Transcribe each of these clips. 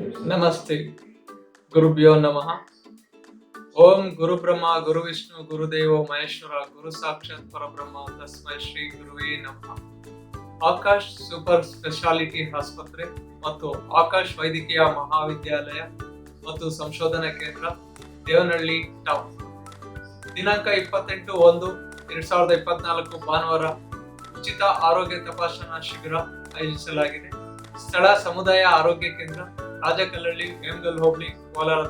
ನಮಸ್ತೆ. ಗುರುಭ್ಯೋ ನಮಃ. ಓಂ ಗುರು ಬ್ರಹ್ಮ ಗುರು ವಿಷ್ಣು ಗುರುದೇವ, ಮಹೇಶ್ವರ, ಗುರು ಸಾಕ್ಷಾತ್ ಪರಬ್ರಹ್ಮ, ತಸ್ಮೈ ಶ್ರೀ ಗುರುವೇ ನಮಃ. ಆಕಾಶ್ ಸೂಪರ್ ಸ್ಪೆಷಾಲಿಟಿ ಆಸ್ಪತ್ರೆ ಮತ್ತು ಆಕಾಶ್ ವೈದ್ಯಕೀಯ ಮಹಾವಿದ್ಯಾಲಯ ಮತ್ತು ಸಂಶೋಧನಾ ಕೇಂದ್ರ, ದೇವನಹಳ್ಳಿ ಟೌನ್ ದಿನಾಂಕ ಇಪ್ಪತ್ತೆಂಟು ಒಂದು, ಎರಡ್ ಸಾವಿರದ ಇಪ್ಪತ್ನಾಲ್ಕು ಭಾನುವಾರ ಉಚಿತ ಆರೋಗ್ಯ ತಪಾಸಣಾ ಶಿಬಿರ ಆಯೋಜಿಸಲಾಗಿದೆ. ಸ್ಥಳ ಸಮುದಾಯ ಆರೋಗ್ಯ ಕೇಂದ್ರ ರಾಜಕಲ್ಲಳ್ಳಿ ವೇಮಗಲ್ ಹೋಬಳಿ ಕೋಲಾರ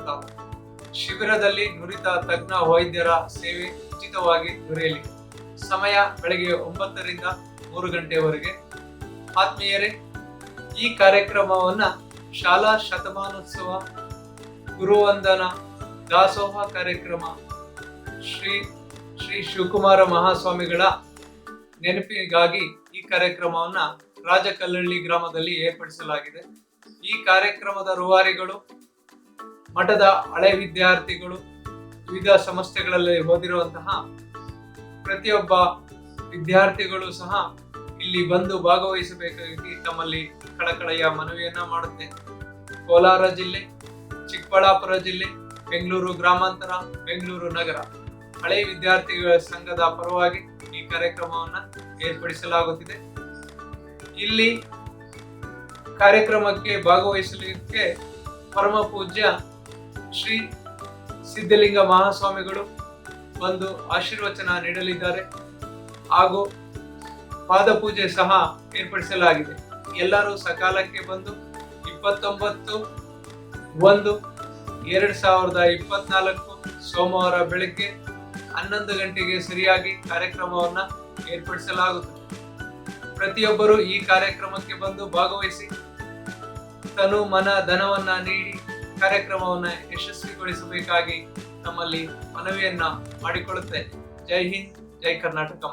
ಶಿಬಿರದಲ್ಲಿ ನುರಿತ ತಜ್ಞ ವೈದ್ಯರ ಸೇವೆ ಉಚಿತವಾಗಿ ದೊರೆಯಲಿ. ಸಮಯ ಬೆಳಗ್ಗೆ ಒಂಬತ್ತರಿಂದ ಮೂರು ಗಂಟೆವರೆಗೆ. ಆತ್ಮೀಯರೇ, ಈ ಕಾರ್ಯಕ್ರಮವನ್ನ ಶಾಲಾ ಶತಮಾನೋತ್ಸವ, ಗುರುವಂದನ, ದಾಸೋಹ ಕಾರ್ಯಕ್ರಮ, ಶ್ರೀ ಶ್ರೀ ಶಿವಕುಮಾರ ಮಹಾಸ್ವಾಮಿಗಳ ನೆನಪಿಗಾಗಿ ಈ ಕಾರ್ಯಕ್ರಮವನ್ನ ರಾಜಕಲ್ಲಳ್ಳಿ ಗ್ರಾಮದಲ್ಲಿ ಏರ್ಪಡಿಸಲಾಗಿದೆ. ಈ ಕಾರ್ಯಕ್ರಮದ ರೂವಾರಿಗಳು, ಮಠದ ಹಳೆ ವಿದ್ಯಾರ್ಥಿಗಳು, ವಿವಿಧ ಸಂಸ್ಥೆಗಳಲ್ಲಿ ಓದಿರುವಂತಹ ಪ್ರತಿಯೊಬ್ಬ ವಿದ್ಯಾರ್ಥಿಗಳು ಸಹ ಇಲ್ಲಿ ಬಂದು ಭಾಗವಹಿಸಬೇಕಾಗಿ ತಮ್ಮಲ್ಲಿ ಕಳಕಳೆಯ ಮನವಿಯನ್ನ ಮಾಡುತ್ತೆ. ಕೋಲಾರ ಜಿಲ್ಲೆ, ಚಿಕ್ಕಬಳ್ಳಾಪುರ ಜಿಲ್ಲೆ, ಬೆಂಗಳೂರು ಗ್ರಾಮಾಂತರ, ಬೆಂಗಳೂರು ನಗರ. ಹಳೆ ವಿದ್ಯಾರ್ಥಿಗಳ ಸಂಘದ ಪರವಾಗಿ ಈ ಕಾರ್ಯಕ್ರಮವನ್ನ ಏರ್ಪಡಿಸಲಾಗುತ್ತಿದೆ. ಇಲ್ಲಿ ಕಾರ್ಯಕ್ರಮಕ್ಕೆ ಭಾಗವಹಿಸಲಿಕ್ಕೆ ಪರಮ ಪೂಜ್ಯ ಶ್ರೀ ಸಿದ್ಧಲಿಂಗ ಮಹಾಸ್ವಾಮಿಗಳು ಬಂದು ಆಶೀರ್ವಚನ ನೀಡಲಿದ್ದಾರೆ. ಹಾಗೂ ಪಾದಪೂಜೆ ಸಹ ಏರ್ಪಡಿಸಲಾಗಿದೆ. ಎಲ್ಲರೂ ಸಕಾಲಕ್ಕೆ ಬಂದು ಇಪ್ಪತ್ತೊಂಬತ್ತು ಒಂದು ಎರಡ್ ಸಾವಿರದ ಇಪ್ಪತ್ನಾಲ್ಕು ಸೋಮವಾರ ಬೆಳಗ್ಗೆ ಹನ್ನೊಂದು ಗಂಟೆಗೆ ಸರಿಯಾಗಿ ಕಾರ್ಯಕ್ರಮವನ್ನು ಏರ್ಪಡಿಸಲಾಗುತ್ತದೆ. ಪ್ರತಿಯೊಬ್ಬರು ಈ ಕಾರ್ಯಕ್ರಮಕ್ಕೆ ಬಂದು ಭಾಗವಹಿಸಿ ತನು ಮನ ಧನವನ್ನ ನೀಡಿ ಕಾರ್ಯಕ್ರಮವನ್ನ ಯಶಸ್ವಿಗೊಳಿಸಬೇಕಾಗಿ ನಮ್ಮಲ್ಲಿ ಮನವಿಯನ್ನ ಮಾಡಿಕೊಳ್ಳುತ್ತೆ. ಜೈ ಹಿಂದ್, ಜೈ ಕರ್ನಾಟಕ